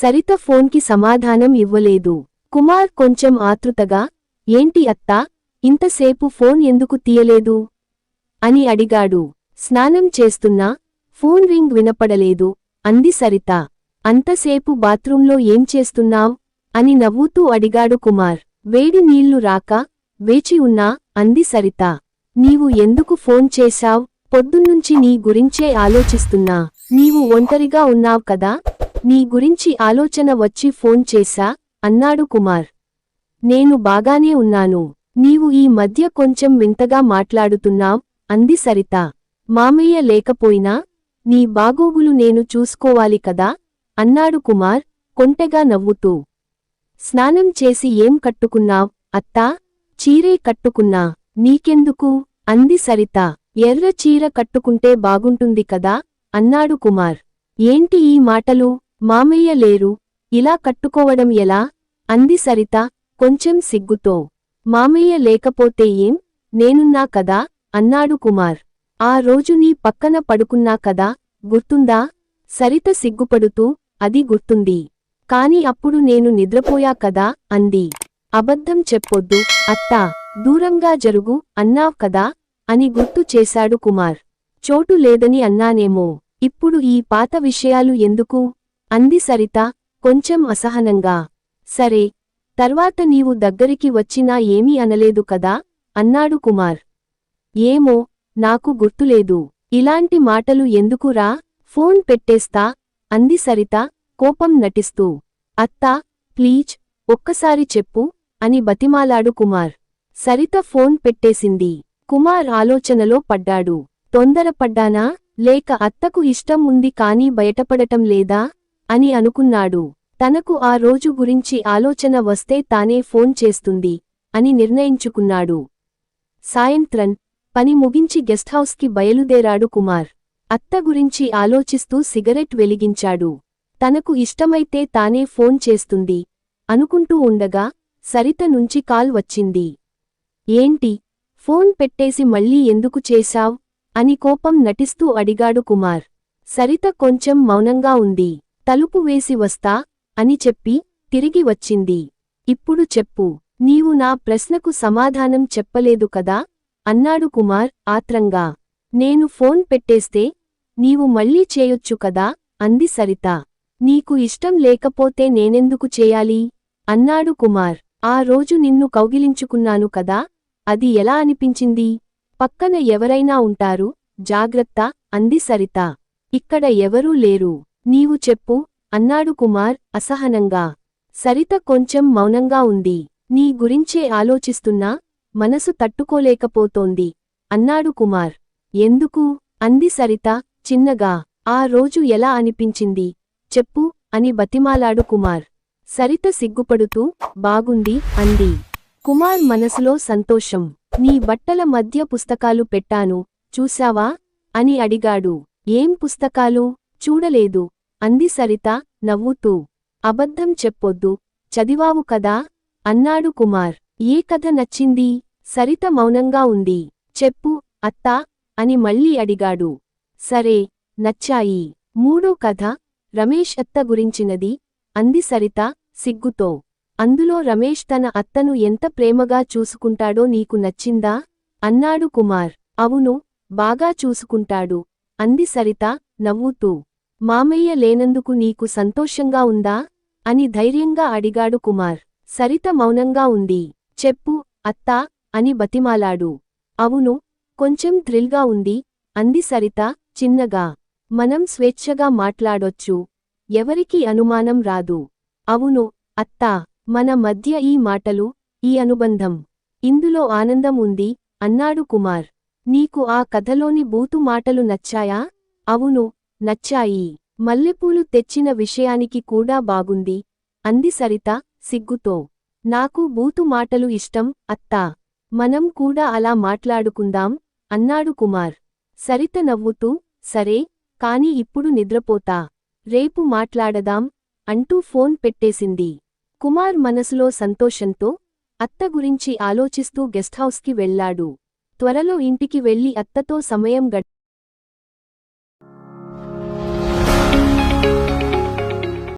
సరిత ఫోన్కి సమాధానం ఇవ్వలేదు. కుమార్ కొంచెం ఆతృతగా ఏంటి అత్తా? ఇంతసేపు ఫోన్ ఎందుకు తీయలేదు? అని అడిగాడు. స్నానం చేస్తున్నా ఫోన్ రింగ్ వినపడలేదు అంది సరిత. అంతసేపు బాత్రూంలో ఏం చేస్తున్నావ్? అని నవ్వుతూ అడిగాడు కుమార్. వేడి నీళ్ళు రాక వేచి ఉన్నా అంది సరిత. నీవు ఎందుకు ఫోన్ చేశావ్? పొద్దున్నుంచి నీ గురించే ఆలోచిస్తున్నా. నీవు ఒంటరిగా ఉన్నావ్ కదా నీ గురించి ఆలోచన వచ్చి ఫోన్ చేశా అన్నాడు కుమార్. నేను బాగానే ఉన్నాను. నీవు ఈ మధ్య కొంచెం వింతగా మాట్లాడుతున్నావ్ అంది సరిత. మామయ్య లేకపోయినా నీ బాగోగులు నేను చూసుకోవాలి కదా అన్నాడు కుమార్ కొంటెగా నవ్వుతూ. స్నానం చేసి ఏం కట్టుకున్నావ్ అత్తా? చీరే కట్టుకున్నా. నీకెందుకు? అంది సరిత. ఎర్ర చీర కట్టుకుంటే బాగుంటుంది కదా అన్నాడు కుమార్. ఏంటి ఈ మాటలు? మామయ్య లేరు. ఇలా కట్టుకోవడం ఎలా? అంది సరిత. కొంచెం సిగ్గుతో. మామయ్య లేకపోతే ఏం? నేనున్నా కదా? అన్నాడు కుమార్. ఆ రోజు నీ పక్కన పడుకున్నా కదా? గుర్తుందా? సరిత సిగ్గుపడుతూ అది గుర్తుంది. కాని అప్పుడు నేను నిద్రపోయా కదా? అంది. అబద్ధం చెప్పొద్దు. అత్తా దూరంగా జరుగు అన్నావ్ కదా? అని గుర్తు చేశాడు కుమార్. చోటు లేదని అన్నానేమో. ఇప్పుడు ఈ పాత విషయాలు ఎందుకు? అంది సరిత కొంచెం అసహనంగా. సరే తర్వాత నీవు దగ్గరికి వచ్చినా ఏమీ అనలేదు కదా? అన్నాడు కుమార్. ఏమో నాకు గుర్తులేదు. ఇలాంటి మాటలు ఎందుకురా ఫోన్ పెట్టేస్తా అంది సరిత కోపం నటిస్తూ. అత్తా ప్లీజ్ ఒక్కసారి చెప్పు అని బతిమాలాడు కుమార్. సరిత ఫోన్ పెట్టేసింది. కుమార్ ఆలోచనలో పడ్డాడు. తొందరపడ్డానా? లేక అత్తకు ఇష్టం ఉంది కానీ బయటపడటం లేదా? అని అనుకున్నాడు. తనకు ఆ రోజు గురించి ఆలోచన వస్తే తానే ఫోన్ చేస్తుంది అని నిర్ణయించుకున్నాడు. సాయంత్రం పని ముగించి గెస్ట్హౌస్కి బయలుదేరాడు కుమార్. అత్త గురించి ఆలోచిస్తూ సిగరెట్ వెలిగించాడు. తనకు ఇష్టమైతే తానే ఫోన్ చేస్తుంది అనుకుంటూ ఉండగా సరిత నుంచి కాల్ వచ్చింది. ఏంటి? ఫోన్ పెట్టేసి మళ్ళీ ఎందుకు చేశావ్? అని కోపం నటిస్తూ అడిగాడు కుమార్. సరిత కొంచెం మౌనంగా ఉంది. తలుపు వేసి వస్తా అని చెప్పి తిరిగి వచ్చింది. ఇప్పుడు చెప్పు నీవు నా ప్రశ్నకు సమాధానం చెప్పలేదు కదా అన్నాడు కుమార్ ఆత్రంగా. నేను ఫోన్ పెట్టేస్తే నీవు మళ్ళీ చేయొచ్చు కదా అంది సరిత. నీకు ఇష్టం లేకపోతే నేనెందుకు చేయాలి అన్నాడు కుమార్. ఆ రోజు నిన్ను కౌగిలించుకున్నాను కదా? అది ఎలా అనిపించింది? పక్కన ఎవరైనా ఉంటారు? జాగ్రత్త అంది సరిత. ఇక్కడ ఎవరూ లేరు. నీవు చెప్పు అన్నాడు కుమార్ అసహనంగా. సరిత కొంచెం మౌనంగా ఉంది. నీ గురించే ఆలోచిస్తున్నా మనసు తట్టుకోలేకపోతోంది అన్నాడు కుమార్. ఎందుకు? అంది సరిత చిన్నగా. ఆ రోజు ఎలా అనిపించింది? చెప్పు అని బతిమాలాడు కుమార్. సరిత సిగ్గుపడుతూ బాగుంది అంది. కుమార్ మనసులో సంతోషం. నీ బట్టల మధ్య పుస్తకాలు పెట్టాను చూశావా? అని అడిగాడు. ఏం పుస్తకాలు? చూడలేదు. అంది సరిత నవ్వుతూ. అబద్ధం చెప్పొద్దు చదివావు కదా అన్నాడు కుమార్. ఏ కథ నచ్చింది? సరిత మౌనంగా ఉంది. చెప్పు అత్తా అని మళ్ళీ అడిగాడు. సరే నచ్చాయి. మూడో కథ రమేష్ అత్త గురించినది అంది సరిత సిగ్గుతో. అందులో రమేష్ తన అత్తను ఎంత ప్రేమగా చూసుకుంటాడో నీకు నచ్చిందా? అన్నాడు కుమార్. అవును బాగా చూసుకుంటాడు అంది సరిత నవ్వుతూ. మామయ్య లేనందుకు నీకు సంతోషంగా ఉందా? అని ధైర్యంగా అడిగాడు కుమార్. సరిత మౌనంగా ఉంది. చెప్పు అత్తా అని బతిమాలాడు. అవును కొంచెం థ్రిల్గా ఉంది అంది సరిత చిన్నగా. మనం స్వేచ్ఛగా మాట్లాడొచ్చు. ఎవరికి అనుమానం రాదు. అవును అత్తా మన మధ్య ఈ మాటలు ఈ అనుబంధం. ఇందులో ఆనందం ఉంది అన్నాడు కుమార్. నీకు ఆ కథలోని బూతు మాటలు నచ్చాయా? అవును నచ్చాయి. మల్లెపూలు తెచ్చిన విషయానికి కూడా బాగుంది. అంది సరిత సిగ్గుతో. నాకు బూతు మాటలు ఇష్టం అత్తా. మనం కూడా అలా మాట్లాడుకుందాం అన్నాడు కుమార్. సరిత నవ్వుతూ సరే కాని ఇప్పుడు నిద్రపోతా. రేపు మాట్లాడదాం అంటూ ఫోన్ పెట్టేసింది. కుమార్ మనసులో సంతోషంతో అత్త గురించి ఆలోచిస్తూ గెస్ట్హౌస్కి వెళ్ళాడు త్వరలో ఇంటికి వెళ్ళి అత్తతో సమయం గడి